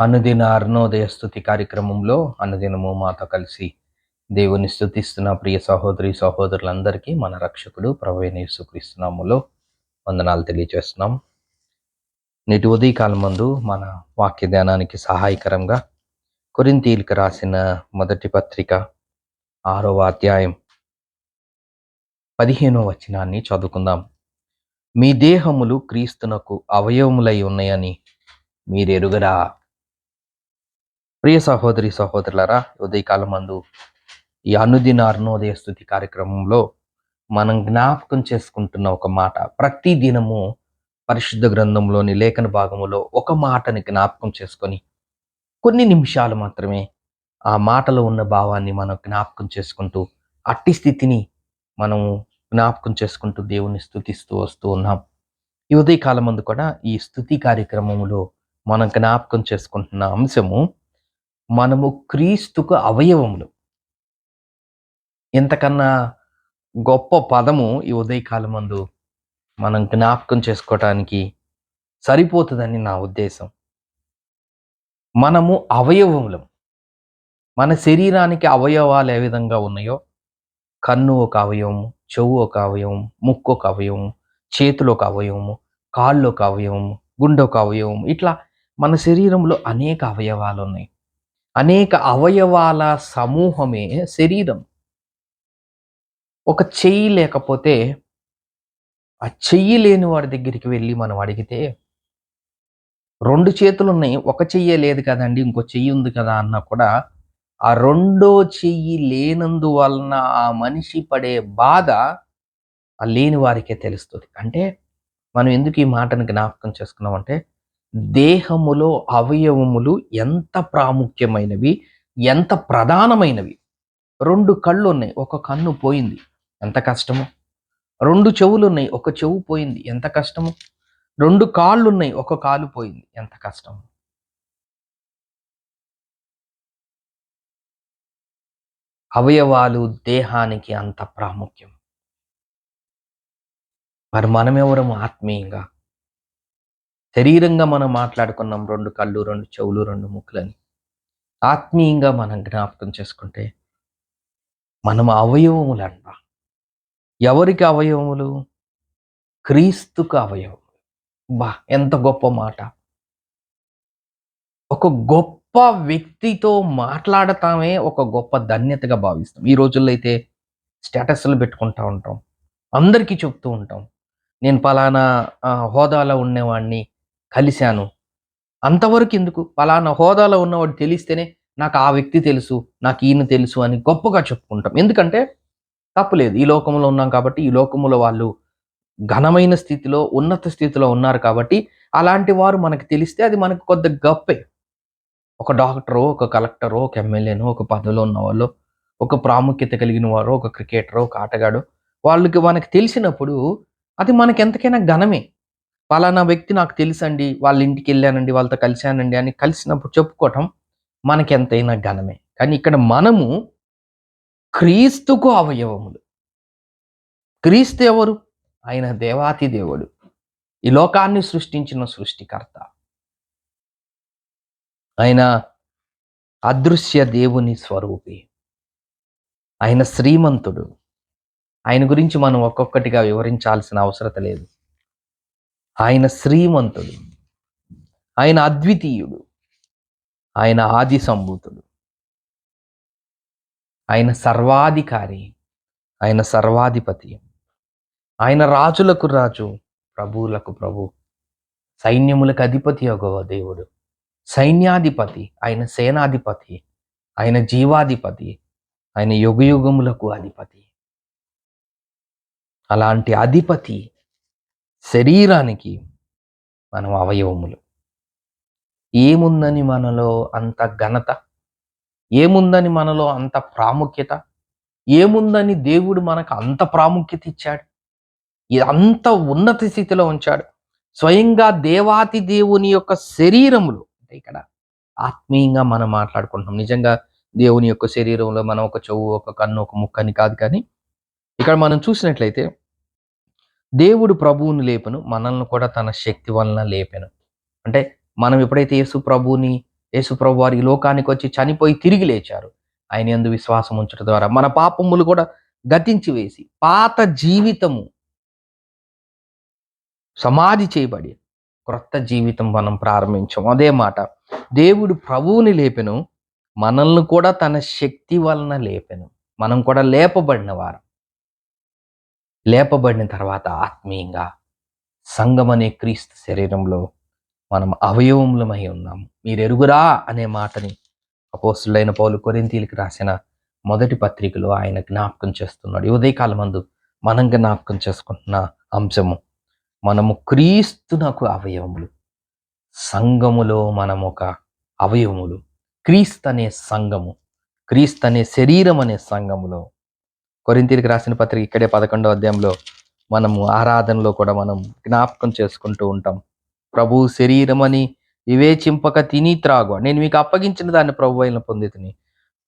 అనుదిన అరుణోదయ స్థుతి కార్యక్రమంలో అనుదినము మాతో కలిసి దేవుని స్థుతిస్తున్న ప్రియ సహోదరి సహోదరులందరికీ మన రక్షకుడు ప్రవేణ యేసుక్రీస్తునాములో వందనాలు తెలియజేస్తున్నాం నేటి ఉదయకాలం ముందు మన వాక్య ధ్యానానికి సహాయకరంగా కొరింతీలకు రాసిన మొదటి పత్రిక ఆరవ అధ్యాయం పదిహేనో వచనాన్ని చదువుకుందాం. మీ దేహములు క్రీస్తునకు అవయవములై ఉన్నాయని మీరెరుగరా? ప్రియ సహోదరి సహోదరులరా ఉదయకాలం మందు ఈ అనుదిన అరుణోదయ స్థుతి కార్యక్రమంలో మనం జ్ఞాపకం చేసుకుంటున్న ఒక మాట. ప్రతి దినము పరిశుద్ధ గ్రంథంలోని లేఖన భాగములో ఒక మాటని జ్ఞాపకం చేసుకొని కొన్ని నిమిషాలు మాత్రమే ఆ మాటలో ఉన్న భావాన్ని మనం జ్ఞాపకం చేసుకుంటూ అట్టి స్థితిని మనము జ్ఞాపకం చేసుకుంటూ దేవుని స్థుతిస్తూ వస్తూ ఉన్నాం. ఈ ఉదయకాలం మందు కూడా ఈ స్థుతి కార్యక్రమంలో మనం జ్ఞాపకం చేసుకుంటున్న అంశము మనము క్రీస్తుకు అవయవములు. ఇంతకన్నా గొప్ప పదము ఈ ఉదయకాలం మందు మనం జ్ఞాపకం చేసుకోవటానికి సరిపోతుందని నా ఉద్దేశం. మనము అవయవములం. మన శరీరానికి అవయవాలు ఏ విధంగా ఉన్నాయో కన్ను ఒక అవయవము చెవు ఒక అవయవం ముక్కు ఒక అవయవము చేతులు ఒక అవయవము కాళ్ళు ఒక అవయవము గుండె ఒక అవయవం ఇట్లా మన శరీరంలో అనేక అవయవాలు ఉన్నాయి. అనేక అవయవాల సమూహమే శరీరం. ఒక చెయ్యి లేకపోతే ఆ చెయ్యి లేని వాడి దగ్గరికి వెళ్ళి మనం అడిగితే రెండు చేతులు ఉన్నాయి ఒక చెయ్యి లేదు కదండి ఇంకో చెయ్యి ఉంది కదా అన్నా కూడా ఆ రెండో చెయ్యి లేనందువలన ఆ మనిషి పడే బాధ ఆ లేని వారికే తెలుస్తుంది. అంటే మనం ఎందుకు ఈ మాటను జ్ఞాపకం చేసుకున్నామంటే దేహములో అవయవములు ఎంత ప్రాముఖ్యమైనవి ఎంత ప్రధానమైనవి? రెండు కళ్ళు ఉన్నాయి ఒక కన్ను పోయింది ఎంత కష్టము? రెండు చెవులు ఉన్నాయి ఒక చెవు పోయింది ఎంత కష్టము? రెండు కాళ్ళు ఉన్నాయి ఒక కాలు పోయింది ఎంత కష్టము? అవయవాలు దేహానికి అంత ప్రాముఖ్యం. మరి మనమెవరము ఆత్మీయంగా. శరీరంగా మనం మాట్లాడుకున్నాం రెండు కళ్ళు రెండు చెవులు రెండు ముక్కులని. ఆత్మీయంగా మనం జ్ఞాపకం చేసుకుంటే మనం అవయవములు అంట ఎవరికి అవయవములు? క్రీస్తుకు అవయవములు. బా ఎంత గొప్ప మాట. ఒక గొప్ప వ్యక్తితో మాట్లాడతామే ఒక గొప్ప ధన్యతగా భావిస్తాం. ఈ రోజుల్లో అయితే స్టేటస్లు పెట్టుకుంటా ఉంటాం. అందరికీ చెప్తూ ఉంటాం. నేను పలానా హోదాలో ఉండేవాడిని కలిశాను. అంతవరకు ఎందుకు? పలానా హోదాలో ఉన్నవాడు తెలిస్తేనే నాకు ఆ వ్యక్తి తెలుసు నాకు ఈయన తెలుసు అని గొప్పగా చెప్పుకుంటాం. ఎందుకంటే తప్పులేదు ఈ లోకంలో ఉన్నాం కాబట్టి ఈ లోకములో వాళ్ళు ఘనమైన స్థితిలో ఉన్నత స్థితిలో ఉన్నారు కాబట్టి అలాంటి వారు మనకు తెలిస్తే అది మనకు కొద్ద గొప్పే. ఒక డాక్టరో ఒక కలెక్టరో ఒక ఎమ్మెల్యేనో ఒక పదవిలో ఉన్న వాళ్ళు ఒక ప్రాముఖ్యత కలిగిన వారు ఒక క్రికెటరో ఒక ఆటగాడు వాళ్ళకి మనకు తెలిసినప్పుడు అది మనకి ఎంతకైనా ఘనమే. పలానా వ్యక్తి నాకు తెలుసండి వాళ్ళ ఇంటికి వెళ్ళానండి వాళ్ళతో కలిశానండి అని కలిసినప్పుడు చెప్పుకోవటం మనకి ఎంతైనా ఘనమే. కానీ ఇక్కడ మనము క్రీస్తుకు అవయవములు. క్రీస్తు ఎవరు? ఆయన దేవాతి దేవుడు. ఈ లోకాన్ని సృష్టించిన సృష్టికర్త. ఆయన అదృశ్య దేవుని స్వరూపి. ఆయన శ్రీమంతుడు. ఆయన గురించి మనం ఒక్కొక్కటిగా వివరించాల్సిన అవసరత లేదు. ఆయన శ్రీమంతుడు ఆయన అద్వితీయుడు ఆయన ఆది సంభూతుడు ఆయన సర్వాధికారి ఆయన సర్వాధిపతి ఆయన రాజులకు రాజు ప్రభువులకు ప్రభు సైన్యములకు అధిపతి ఒక దేవుడు సైన్యాధిపతి ఆయన సేనాధిపతి ఆయన జీవాధిపతి ఆయన యుగయుగములకు అధిపతి. అలాంటి అధిపతి శరీరానికి మనం అవయవములు. ఏముందని మనలో అంత ఘనత? ఏముందని మనలో అంత ప్రాముఖ్యత? ఏముందని దేవుడు మనకు అంత ప్రాముఖ్యత ఇచ్చాడు? ఇది అంత ఉన్నత స్థితిలో ఉంచాడు. స్వయంగా దేవాతి దేవుని యొక్క శరీరములు అంటే ఇక్కడ ఆత్మీయంగా మనం మాట్లాడుకుంటున్నాం. నిజంగా దేవుని యొక్క శరీరంలో మనం ఒక చెవు ఒక కన్ను ఒక ముక్క అని కాదు కానీ ఇక్కడ మనం చూసినట్లయితే దేవుడు ప్రభువుని లేపను మనల్ని కూడా తన శక్తి వలన లేపెను. అంటే మనం ఎప్పుడైతే యేసు ప్రభువుని యేసు ప్రభు వారి లోకానికి వచ్చి చనిపోయి తిరిగి లేచారు ఆయన ఎందు విశ్వాసం ఉంచడం ద్వారా మన పాపములు కూడా గతించి వేసి పాత జీవితము సమాధి చేయబడి క్రొత్త జీవితం మనం ప్రారంభించాం. అదే మాట దేవుడు ప్రభువుని లేపెను మనల్ని కూడా తన శక్తి వలన లేపెను. మనం కూడా లేపబడిన వారం. లేపబడిన తర్వాత ఆత్మీయంగా సంఘం అనే క్రీస్తు శరీరంలో మనం అవయవములమై ఉన్నాము. మీరు ఎరుగురా అనే మాటని అపోస్తులైన పౌలు కొరింతీలకు రాసిన మొదటి పత్రికలో ఆయన జ్ఞాపకం చేస్తున్నాడు. ఉదయకాల మందు మనం జ్ఞాపకం చేసుకుంటున్న అంశము మనము క్రీస్తునకు అవయవములు. సంఘములో మనం ఒక అవయవములు. క్రీస్తు అనే సంఘము క్రీస్తు అనే శరీరం అనే సంఘములో కొరింతీలకు రాసిన పత్రిక ఇక్కడే పదకొండో అధ్యాయంలో మనము ఆరాధనలో కూడా మనం జ్ఞాపకం చేసుకుంటూ ఉంటాం. ప్రభు శరీరం అని వివేచింపక తిని త్రాగు. నేను మీకు అప్పగించిన దాన్ని ప్రభు అయిన పొందితిని.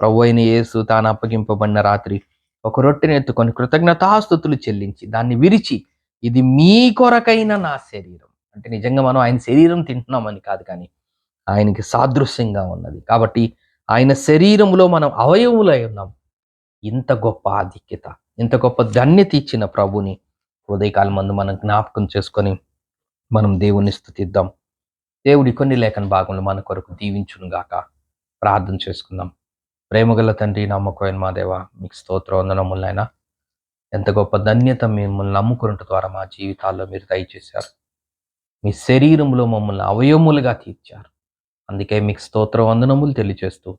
ప్రభు అయిన యేసు తాను అప్పగింపబడిన రాత్రి ఒక రొట్టెని ఎత్తుకొని కృతజ్ఞతాస్థుతులు చెల్లించి దాన్ని విరిచి ఇది మీ కొరకైన నా శరీరం. అంటే నిజంగా మనం ఆయన శరీరం తింటున్నామని కాదు కానీ ఆయనకి సాదృశ్యంగా ఉన్నది. కాబట్టి ఆయన శరీరంలో మనం అవయవులై ఉన్నాం. ఇంత గొప్ప ఆధిక్యత ఇంత గొప్ప ధన్యత ఇచ్చిన ప్రభుని ఉదయకాలం మందు మనం జ్ఞాపకం చేసుకొని మనం దేవుణ్ణి స్థుతిద్దాం. దేవుడి కొన్ని లేఖన భాగంలో మన కొరకు దీవించునుగాక ప్రార్థన చేసుకుందాం. ప్రేమగల తండ్రి నమ్మకమైన మా దేవ మీకు స్తోత్ర వందనములైనా ఎంత గొప్ప ధన్యత మిమ్మల్ని నమ్ముకున్నట్టు ద్వారా మా జీవితాల్లో మీరు దయచేశారు. మీ శరీరంలో మమ్మల్ని అవయములుగా తీర్చారు. అందుకే మీకు స్తోత్ర వందనములు తెలియజేస్తూ